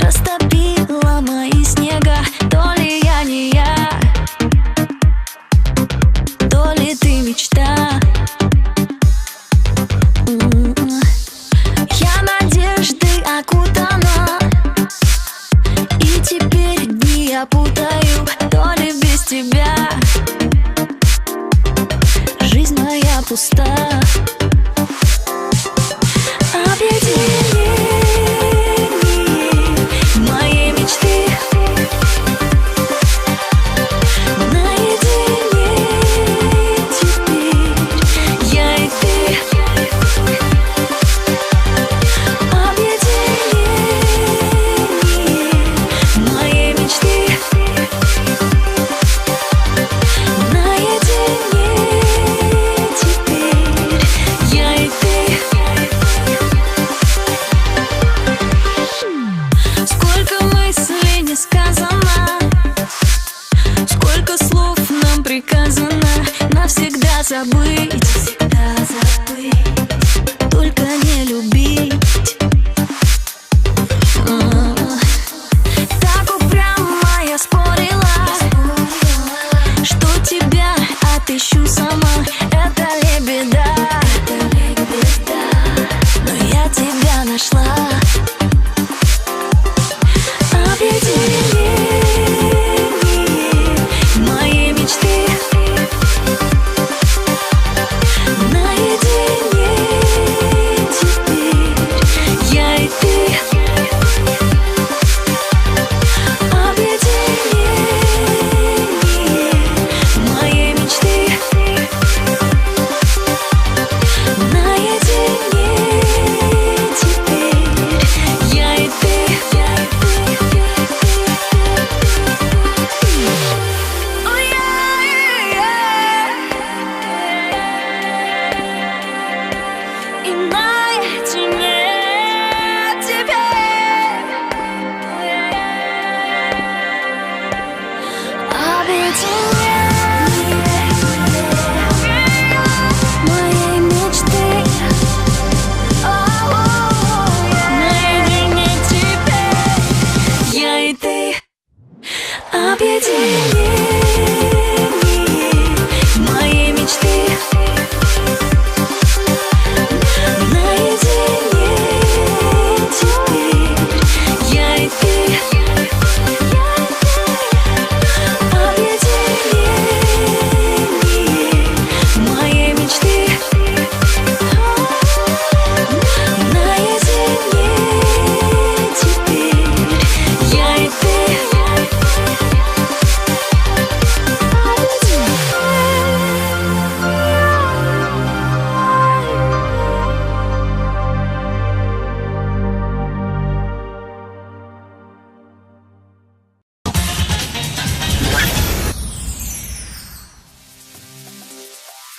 Растопила мои снега То ли я не я То ли ты мечта. М. Я надежды окутана И теперь дни я путаю То ли без тебя. Жизнь моя пуста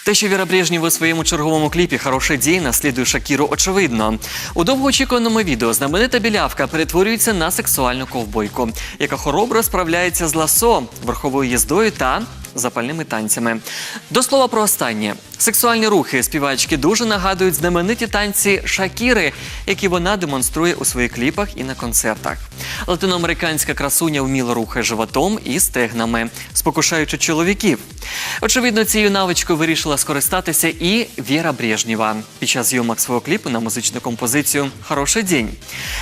Те, що Віра Брежнєва у своєму черговому кліпі Хороший день наслідує Шакіру, очевидно. У довгоочікуваному відео знаменита білявка перетворюється на сексуальну ковбойку, яка хоробро справляється з ласо, верховою їздою та запальними танцями. До слова про останнє. Сексуальні рухи співачки дуже нагадують знамениті танці Шакіри, які вона демонструє у своїх кліпах і на концертах. Латиноамериканська красуня вміло рухає животом і стегнами, спокушаючи чоловіків. Очевидно, цією навичкою вирішила скористатися і Віра Брежнєва під час зйомок свого кліпу на музичну композицію Хороший день.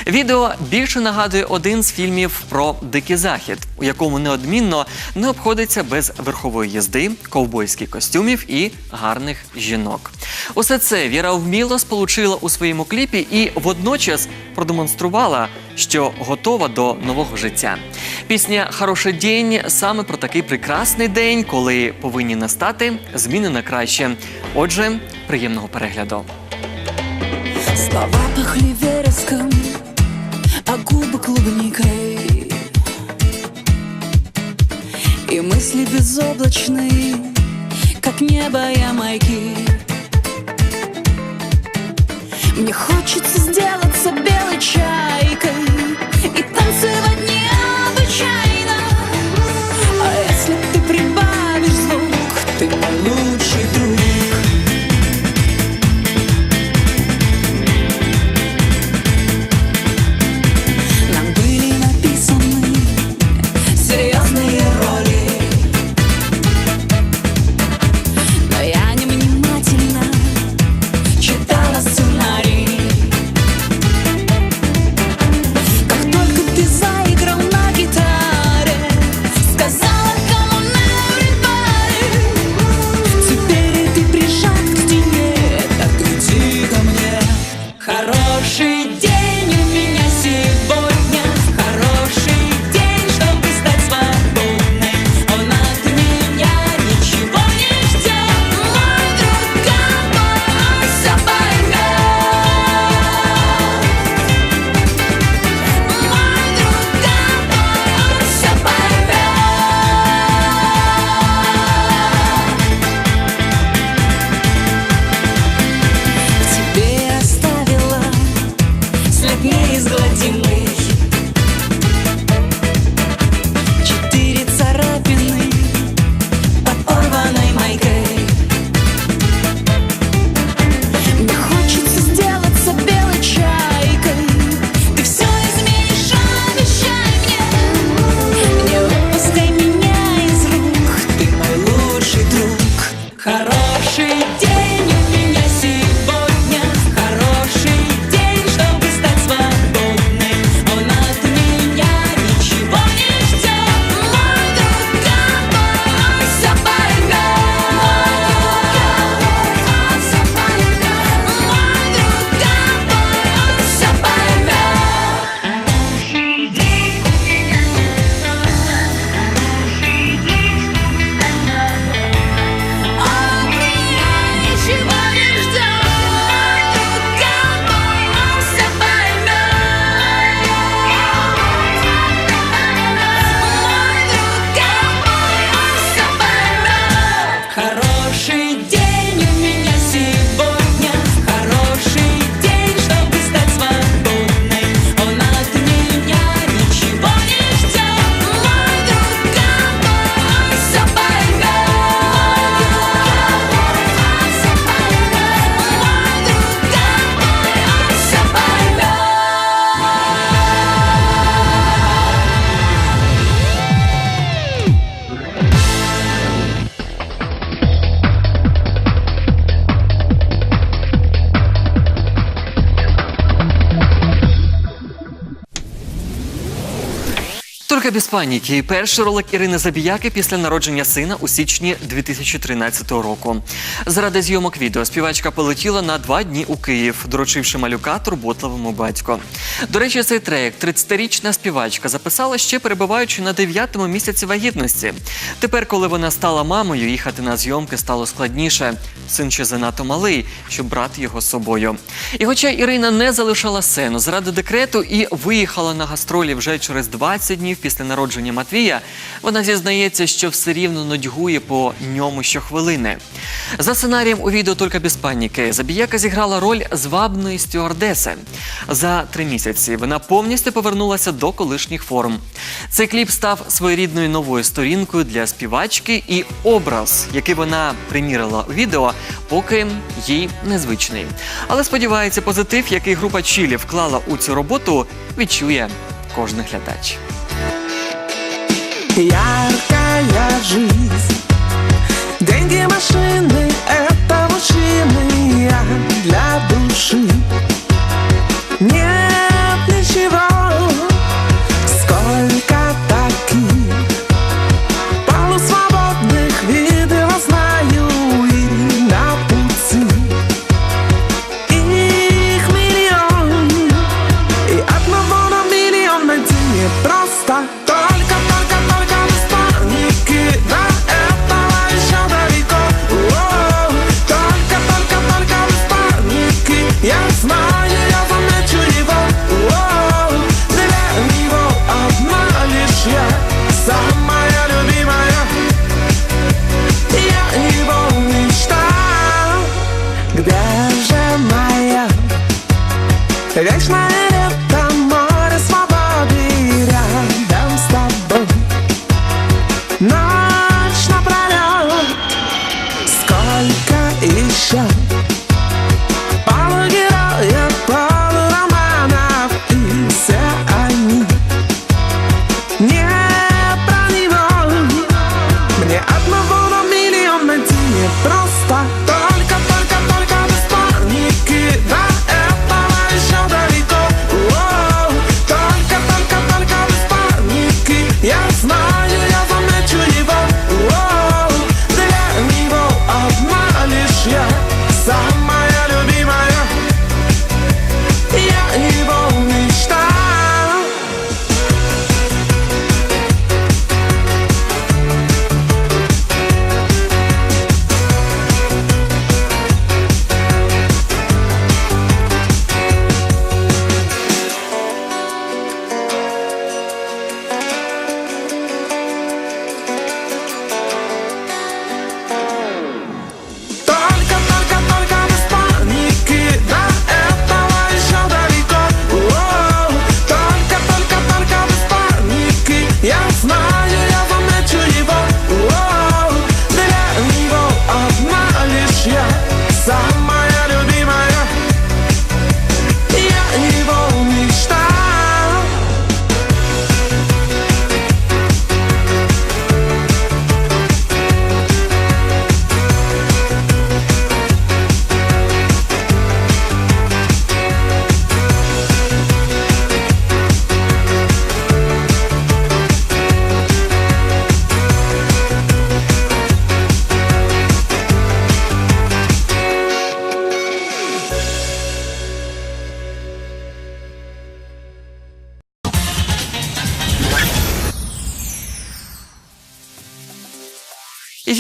Відео більше нагадує один з фільмів про дикий захід, у якому неодмінно не обходиться без верхової їзди, ковбойських костюмів і гарних жінок. Усе це Віра вміло сполучила у своєму кліпі і водночас продемонструвала, що готова до нового життя. Пісня Хороший день саме про такий прекрасний день, коли повинні настати зміни на краще. Отже, приємного перегляду. Слова пахли вереском, а губы клубникой И мысли безоблачные, как небо ямайки Мне хочется сделаться белой чайкой И не знаю. Тільки без паніки. Перший ролик Ірини Забіяки після народження сина у січні 2013 року. Заради зйомок відео співачка полетіла на два дні у Київ, доручивши малюка турботливому батьку. До речі, цей трек 30-річна співачка записала ще перебуваючи на дев'ятому місяці вагітності. Тепер, коли вона стала мамою, їхати на зйомки стало складніше. Син ще занадто малий, щоб брати його з собою. І хоча Ірина не залишала сцену заради декрету і виїхала на гастролі вже через 20 днів після народження Матвія, вона зізнається, що все рівно нудьгує по ньому щохвилини. За сценарієм у відео «Тільки без паніки Забіяка зіграла роль звабної стюардеси. За три місяці вона повністю повернулася до колишніх форм. Цей кліп став своєрідною новою сторінкою для співачки і образ, який вона примірила у відео, поки їй незвичний. Але сподівається, позитив, який група Чілі вклала у цю роботу, відчує кожен глядач Яркая жизнь Деньги, машины, это мужчины Я для души Нет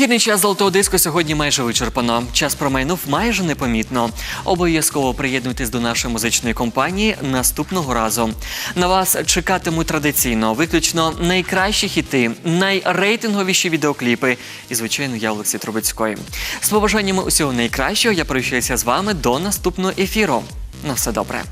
Ефірний час золотого диску сьогодні майже вичерпано. Час промайнув майже непомітно. Обов'язково приєднуйтесь до нашої музичної компанії наступного разу. На вас чекатимуть традиційно виключно найкращі хіти, найрейтинговіші відеокліпи. І, звичайно, я Олексій Трубецький. З побажаннями усього найкращого я прощаюся з вами до наступного ефіру. На все добре.